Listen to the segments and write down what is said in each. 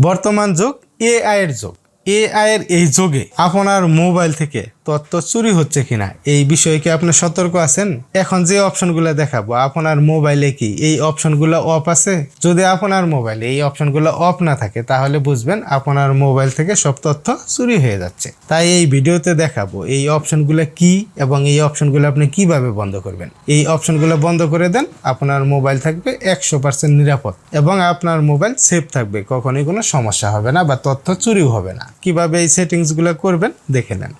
বর্তমান যুগ এআই এর যুগ। এআই এর এই যুগে আপনার মোবাইল থেকে তথ্য চুরি হচ্ছে কিনা? এই বিষয়ে কি আপনি সতর্ক আছেন? এখন যে অপশনগুলো দেখাবো, আপনার মোবাইলে কি এই অপশনগুলো অফ আছে? যদি আপনার মোবাইলে এই অপশনগুলো অফ না থাকে, তাহলে বুঝবেন আপনার মোবাইল থেকে সব তথ্য চুরি হয়ে যাচ্ছে। তাই এই ভিডিওতে দেখাবো এই অপশনগুলো কি এবং এই অপশনগুলো আপনি কীভাবে বন্ধ করবেন। এই অপশনগুলো বন্ধ করে দেন, আপনার মোবাইল থাকবে একশো পার্সেন্ট নিরাপদ এবং আপনার মোবাইল সেফ থাকবে, কখনোই কোনো সমস্যা হবে না বা তথ্য চুরিও হবে না। কীভাবে এই সেটিংসগুলো করবেন, দেখে নেন।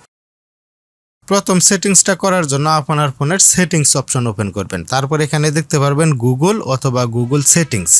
প্রথম সেটিংসটা করার জন্য আপনার ফোনের সেটিংস অপশন ওপেন করবেন। তারপর এখানে দেখতে পারবেন গুগল অথবা গুগল সেটিংস।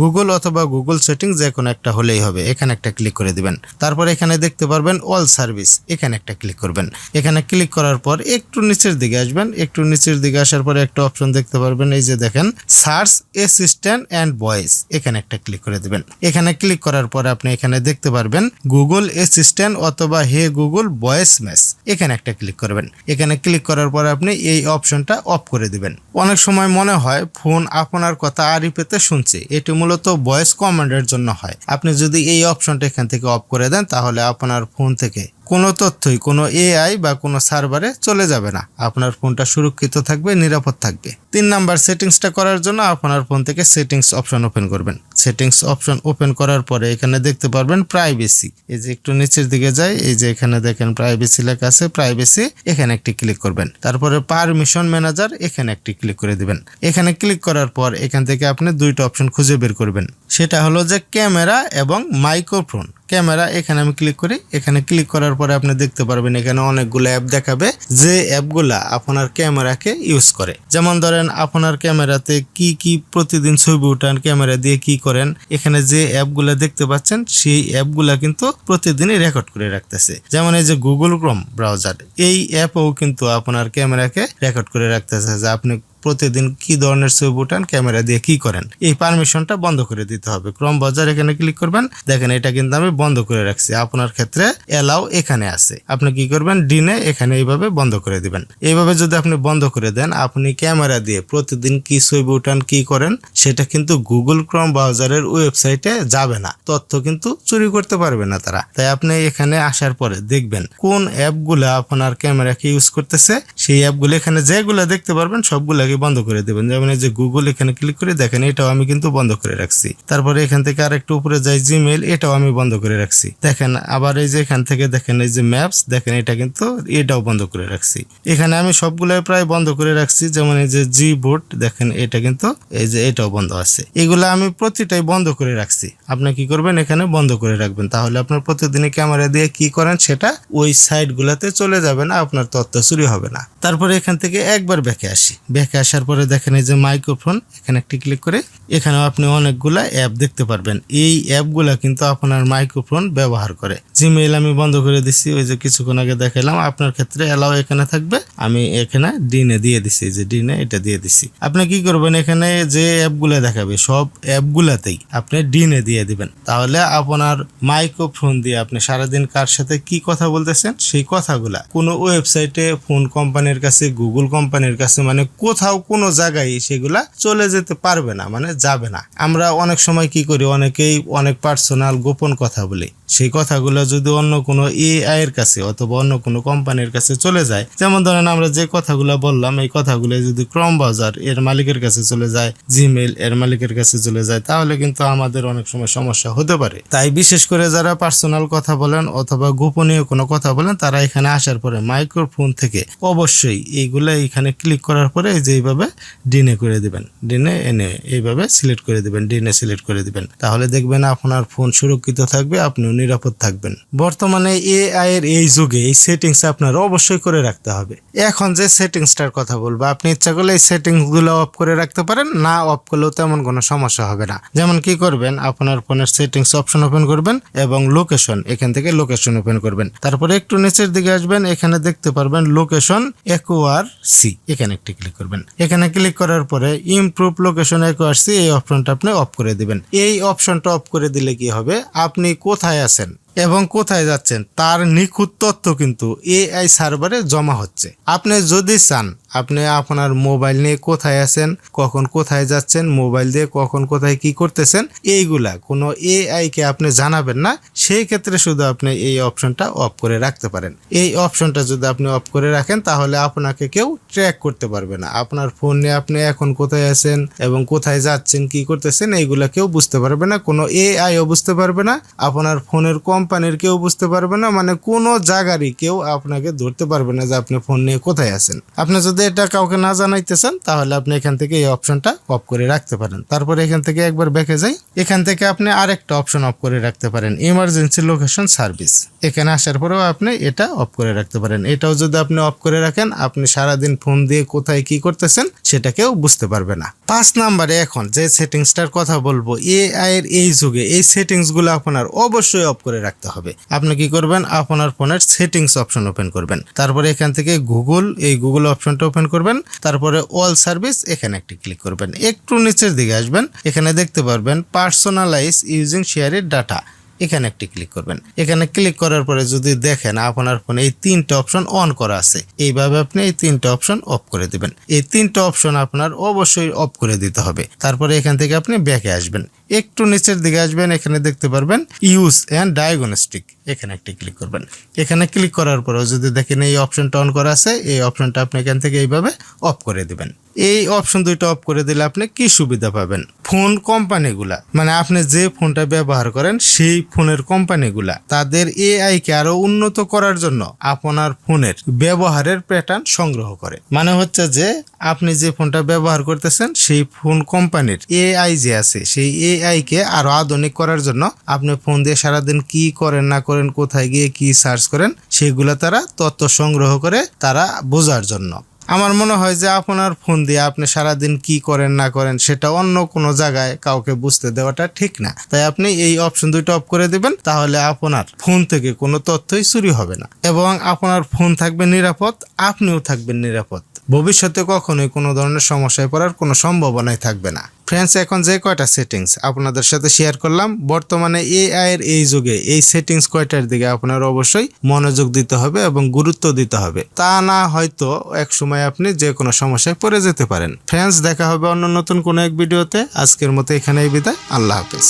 গুগল অথবা গুগল সেটিংস যে কোনো একটা হলেই হবে, এখানে একটা ক্লিক করে দিবেন। তারপর এখানে দেখতে পারবেন অল সার্ভিস, এখানে একটা ক্লিক করবেন। এখানে ক্লিক করার পর একটু নিচের দিকে আসবেন। একটু নিচের দিকে আসার পরে একটা অপশন দেখতে পারবেন, এই যে দেখেন, সার্চ অ্যাসিস্ট্যান্ট অ্যান্ড ভয়েস, এখানে একটা ক্লিক করে দিবেন। এখানে ক্লিক করার পর আপনি এখানে দেখতে পারবেন গুগল অ্যাসিস্ট্যান্ট অথবা হে গুগল ভয়েস মেস, এখানে একটা ক্লিক করবেন। এখানে ক্লিক করার পর আপনি এই অপশনটা অফ করে দিবেন। অনেক সময় মনে হয় ফোন আপনার কথা আরই পেতে শুনছে। এটি মূলত ভয়েস কমান্ডের জন্য হয়। আপনি যদি এই অপশনটা এখান থেকে অফ করে দেন, তাহলে আপনার ফোন থেকে কোনো তথ্যই, কোনো এআই বা কোনো সার্ভারে চলে যাবে না। আপনার ফোনটা সুরক্ষিত থাকবে, নিরাপদ থাকবে। তিন নাম্বার, সেটিংসটা করার জন্য আপনার ফোন থেকে সেটিংস অপশন ওপেন করবেন। সেটিংস অপশন ওপেন করার পরে এখানে দেখতে পারবেন প্রাইভেসি। এই যে একটু নিচের দিকে যাই, এই যে এখানে দেখেন প্রাইভেসি লেখা আছে, প্রাইভেসি, এখানে একটি ক্লিক করবেন। তারপরে পারমিশন ম্যানেজার, এখানে একটি ক্লিক করে দিবেন। এখানে ক্লিক করার পর এখান থেকে আপনি দুইটা অপশন খুঁজে বের করবেন। সেটা হলো যে ক্যামেরা এবং মাইক্রোফোন। ক্যামেরা, এখানে আমি ক্লিক করি। এখানে ক্লিক করার পরে আপনি দেখতে পারবেন, এখানে অনেকগুলো অ্যাপ দেখাবে, যে অ্যাপগুলা আপনার ক্যামেরাকে ইউজ করে। যেমন ধরেন, আপনার ক্যামেরাতে কি কি প্রতিদিন ছবি উঠান, ক্যামেরা দিয়ে কি করেন, এখানে যে অ্যাপগুলা দেখতে পাচ্ছেন, সেই অ্যাপগুলা কিন্তু প্রতিদিনই রেকর্ড করে রাখতেছে। যেমন এই যে গুগল ক্রোম ব্রাউজার এই অ্যাপও কিন্তু আপনার ক্যামেরাকে রেকর্ড করে রাখতেছে যে আপনি প্রতিদিন কি ধরনের ছবি উঠান, ক্যামেরা দিয়ে কি করেন, এই পারমিশনটা বন্ধ করে দিতে হবে। ক্রম বাজার এখানে ক্লিক করবেন। দেখেন, এটা কিন্তু আমি বন্ধ করে রাখছি। আপনার ক্ষেত্রে এলাও এখানে আছে। আপনি কি করবেন, ডিনে এখানে এইভাবে বন্ধ করে দিবেন। এইভাবে যদি আপনি বন্ধ করে দেন, আপনি ক্যামেরা দিয়ে প্রতিদিন কি ছবি উঠান, কি করেন, সেটা কিন্তু গুগল ক্রম ব্রাউজারের ওয়েবসাইটে যাবে না। তথ্য কিন্তু চুরি করতে পারবে না তারা। তাই আপনি এখানে আসার পরে দেখবেন, কোন অ্যাপগুলো আপনার ক্যামেরাকে ইউজ করতেছে সেই অ্যাপগুলো এখানে যেগুলো দেখতে পারবেন সবগুলোকে বন্ধ করে দেবেন। যেমন এই যে গুগল এখানে ক্লিক করে দেখেন, এটাও আমি কিন্তু বন্ধ করে রাখছি। তারপরে এখান থেকে আর একটু উপরে যাই জিমেল এটাও আমি বন্ধ করে রাখছি। দেখেন, আবার এই যে এখান থেকে দেখেন, এই যে ম্যাপস দেখেন, এটা কিন্তু এটাও বন্ধ করে রাখছি। এখানে আমি সবগুলো প্রায় বন্ধ করে রাখছি। যেমন এই যে জি বোর্ড দেখেন, এটা কিন্তু এই যে এটাও বন্ধ আছে। এগুলো আমি প্রতিটাই বন্ধ করে রাখছি। আপনি কি করবেন? এখানে বন্ধ করে রাখবেন। তাহলে আপনার প্রতিদিনই ক্যামেরা দিয়ে কি করেন সেটা ওই সাইট গুলাতে চলে যাবে না, আপনার তথ্য চুরি হবে না। তারপরে এখান থেকে একবার ব্যাকে আসি। ব্যাকে আসার পরে দেখেন এই যে মাইক্রোফোন, এখানে একটি ক্লিক করে এখানেও আপনি অনেকগুলা অ্যাপ দেখতে পারবেন। এই অ্যাপগুলা কিন্তু আপনার মাইক্রোফোন ব্যবহার করে। জিমেইল আমি বন্ধ করে দিচ্ছি ওই যে কিছুক্ষণ আগে দেখালাম আপনার ক্ষেত্রে এলাও এখানে থাকবে। আমি এখানে ডিনে দিয়ে দিছি যে ডিনে এটা দিয়ে দিছি। আপনি কি করবেন, এখানে যে অ্যাপগুলা দেখাবে, সব অ্যাপগুলাতেই আপনি ডিনে দিয়ে দিবেন। তাহলে আপনার মাইক্রোফোন দিয়ে আপনি সারাদিন কার সাথে কি কথা বলতেছেন, সেই কথাগুলা কোনো ওয়েবসাইটে, ফোন কোম্পানির কাছে গুগল কোম্পানির কাছে মানে কোথাও কোনো জায়গায় সেগুলা চলে যেতে পারবে না মানে যাবে না। আমরা অনেক সময় কি করি, অনেকেই অনেক পার্সোনাল গোপন কথা বলি। সেই কথাগুলো যদি অন্য কোনো এআই এর কাছে অথবা অন্য কোনো কোম্পানির কাছে চলে যায়, যেমন ধরেন আমরা যে কথাগুলো বললাম, এই কথাগুলো যদি ক্রম বাজার এর মালিকের কাছে চলে যায় জিমেল এর মালিকের কাছে চলে যায়, তাহলে কিন্তু আমাদের অনেক সময় সমস্যা হতে পারে। তাই বিশেষ করে যারা পার্সোনাল কথা বলেন অথবা গোপনীয় কোনো কথা বলেন, তারা এখানে আসার পরে মাইক্রোফোন থেকে অবশ্যই এইগুলো এখানে ক্লিক করার পরে এই যে এইভাবে ডিনে করে দিবেন। ডিনে এনে এইভাবে সিলেক্ট করে দিবেন ডিনে সিলেক্ট করে দিবেন। তাহলে দেখবেন আপনার ফোন সুরক্ষিত থাকবে, আপনিও নিরাপদ থাকবেন। বর্তমানে এআই এর এই যুগে এই সেটিংস আপনার অবশ্যই করে রাখতে হবে। এখন যে সেটিংসটার কথা বলব, আপনি ইচ্ছা করলে এই সেটিংসগুলো অফ করে রাখতে পারেন, না অফ করলেও তেমন কোনো সমস্যা হবে না। যেমন কি করবেন, আপনার ফোনের সেটিংস অপশন ওপেন করবেন এবং লোকেশন এখান থেকে লোকেশন ওপেন করবেন। তারপরে একটু নিচের দিকে আসবেন, এখানে দেখতে পারবেন লোকেশন একোয়ার সি এখানে একটি ক্লিক করবেন। এখানে ক্লিক করার পরে ইমপ্রুভ লোকেশন একোয়ার সি এই অপশনটা আপনি অফ করে দিবেন। এই অপশনটা অফ করে দিলে কি হবে? আপনি কোথায় আছেন? এবং কোথায় যাচ্ছেন, তার নিখুঁত তথ্য কিন্তু এআই সার্ভারে জমা হচ্ছে। আপনি যদি চান, আপনি আপনার মোবাইল নিয়ে কোথায় আছেন, কখন কোথায় যাচ্ছেন মোবাইল দিয়ে কখন কোথায় কি করতেছেন, এইগুলা কোনো এআই কে আপনি জানাবেন না। সেই ক্ষেত্রে শুধু আপনি এই অপশনটা অফ করে রাখতে পারেন। এই অপশনটা যদি আপনি অফ করে রাখেন, তাহলে আপনাকে কেউ ট্র্যাক করতে পারবে না। আপনার ফোন নিয়ে আপনি এখন কোথায় আছেন এবং কোথায় যাচ্ছেন, কি করতেছেন, এইগুলা কেউ বুঝতে পারবে না। কোনো এআইও বুঝতে পারবে না। আপনার ফোনের কোম্পানির কেউ বুঝতে পারবে না মানে কোনো জায়গারই কেউ আপনাকে ধরতে পারবে না যে আপনি ফোন নিয়ে কোথায় আছেন। আপনি যদি এটা কাউকে না জানাইতে চান তাহলে আপনি এখান থেকে এই অপশনটা অফ করে রাখতে পারেন। তারপরে এখান থেকে একবার ব্যাকে যাই, এখান থেকে আপনি আরেকটা অপশন অফ করে রাখতে পারেন ইমার্জেন্সি লোকেশন সার্ভিস এখানে আসার পরেও আপনি এটা অফ করে রাখতে পারেন। এটাও যদি আপনি অফ করে রাখেন, আপনি সারাদিন ফোন দিয়ে কোথায় কি করতেছেন সেটা কেউ বুঝতে পারবে না। পাঁচ নাম্বারে এখন যে সেটিংসটার কথা বলব এআই এর এই যুগে, এই সেটিংসগুলো আপনার অবশ্যই অফ করে রাখতে হবে। আপনি কি করবেন? আপনার ফোনের সেটিংস অপশন ওপেন করবেন। তারপরে এখান থেকে গুগল এই গুগল অপশনটা ওপেন করবেন। তারপরে অল সার্ভিস এখানে একটি ক্লিক করবেন। একটু নিচের দিকে আসবেন। এখানে দেখতে পারবেন পার্সোনালাইজ ইউজিং শেয়ারের ডাটা এখানে একটি ক্লিক করবেন। এখানে ক্লিক করার পরে যদি দেখেন আপনার ফোনে এই তিনটা অপশন অন করা আছে, এইভাবে আপনি এই তিনটা অপশন অফ করে দিবেন। এই তিনটা অপশন আপনার অবশ্যই অফ করে দিতে হবে। তারপরে এখান থেকে আপনি ব্যাকে আসবেন। একটু নিচের দিকে আসবেন, এখানে দেখতে পারবেন ইউজ অ্যান্ড ডায়াগনস্টিক এখানে একটি ক্লিক করবেন। এখানে ক্লিক করার পরেও যদি দেখেন এই অপশনটা অন করা আছে, এই অপশনটা আপনি এখান থেকে এইভাবে অফ করে দিবেন। এই অপশন দুইটা অফ করে দিলে আপনি কি সুবিধা পাবেন? ফোন কোম্পানিগুলা মানে আপনি যে ফোনটা ব্যবহার করেন, সেই ফোনের কোম্পানিগুলা তাদের এআই কে আরও উন্নত করার জন্য আপনার ফোনের ব্যবহারের প্যাটার্ন সংগ্রহ করে। মানে হচ্ছে যে, আপনি যে ফোনটা ব্যবহার করতেছেন, সেই ফোন কোম্পানির এআই যে আছে, সেই এআই কে আরও আধুনিক করার জন্য আপনি ফোন দিয়ে সারাদিন কি করেন, না করেন, কোথায় গিয়ে কি সার্চ করেন, সেগুলো তারা তথ্য সংগ্রহ করে তারা বোঝার জন্য। আমার মনে হয় যে আপনার ফোন দিয়ে আপনি সারাদিন কি করেন, না করেন, সেটা অন্য কোনো জায়গায় কাউকে বুঝতে দেওয়াটা ঠিক না। তাই আপনি এই অপশন দুইটা অফ করে দিবেন, তাহলে আপনার ফোন থেকে কোনো তথ্যই চুরি হবে না। এবং আপনার ফোন থাকবে নিরাপদ, আপনিও থাকবেন নিরাপদ। ভবিষ্যতে কখনোই কোনো ধরনের সমস্যায় পড়ার কোনো সম্ভাবনাই থাকবে না। ফ্রেন্ডস এখন যে কয়টা সেটিংস আপনাদের সাথে শেয়ার করলাম, বর্তমানে এআই এর এই যুগে এই সেটিংস কয়টার দিকে আপনার অবশ্যই মনোযোগ দিতে হবে এবং গুরুত্ব দিতে হবে। তা না হয়তো এক সময় আপনি যে কোনো সমস্যায় পড়ে যেতে পারেন। ফ্রেন্ডস দেখা হবে অন্য নতুন কোনো এক ভিডিওতে আজকের মতো এখানেই বিদায়। আল্লাহ হাফেজ।